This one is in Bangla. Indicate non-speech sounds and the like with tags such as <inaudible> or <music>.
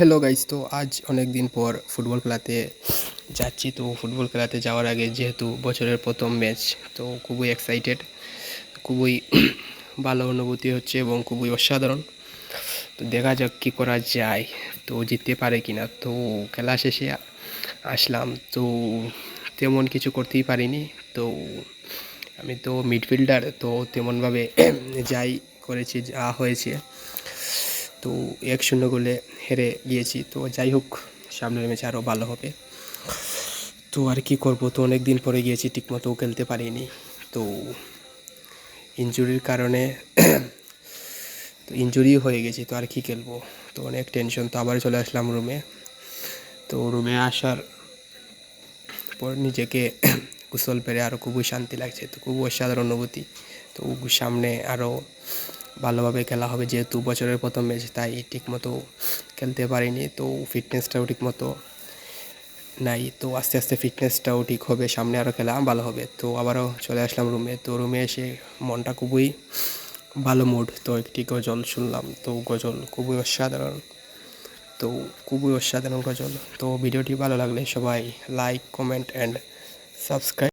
হ্যালো গাইস তো আজ অনেক দিন পর ফুটবল খেলাতে যাচ্ছি। তো ফুটবল খেলাতে যাওয়ার আগে যেহেতু বছরের প্রথম ম্যাচ তো খুবই এক্সাইটেড খুবই <clears throat> ভালো অনুভূতি হচ্ছে এবং খুবই অসাধারণ। তো দেখা যাক কী করা যায়। তো জিততে পারে কি না তো খেলা শেষে আসলাম। তো তেমন কিছু করতেই পারিনি। তো আমি তো মিডফিল্ডার তো তেমনভাবে <clears throat> যাই করেছি, যা হয়েছে। তো এক শূন্য গোলে হেরে গিয়েছি। তো যাই হোক, সামনের ম্যাচে আরও ভালো হবে। তো আর কি করব? তো অনেক দিন পরে গিয়েছি ঠিকমতো খেলতে পারিনি। তো ইনজুরির কারণে <clears throat> তো ইনজুরি হয়ে গেছি, তো আর কি খেলব? তো অনেক টেনশন, তো আবার চলে আসলাম রুমে। তো রুমে আসার পর নিজেকে <clears throat> গোসল পেরে আরও খুবই শান্তি লাগছে, তো খুব অসাধারণ অনুভূতি। তো সামনে আরও ভালোভাবে খেলা হবে, যেহেতু বছরের প্রথম ম্যাচ তাই ঠিকমতো খেলতে পারিনি। তো ফিটনেসটাও ঠিকমতো নাই। তো আস্তে আস্তে ফিটনেসটাও ঠিক হবে, সামনে আরও খেলা ভালো হবে। তো আবারও চলে আসলাম রুমে তো রুমে এসে মনটা খুবই ভালো মুড তো একটি গজল শুনলাম। তো গজল খুবই অসাধারণ। তো খুবই অসাধারণ গজল। তো ভিডিওটি ভালো লাগলে সবাই লাইক কমেন্ট অ্যান্ড সাবস্ক্রাইব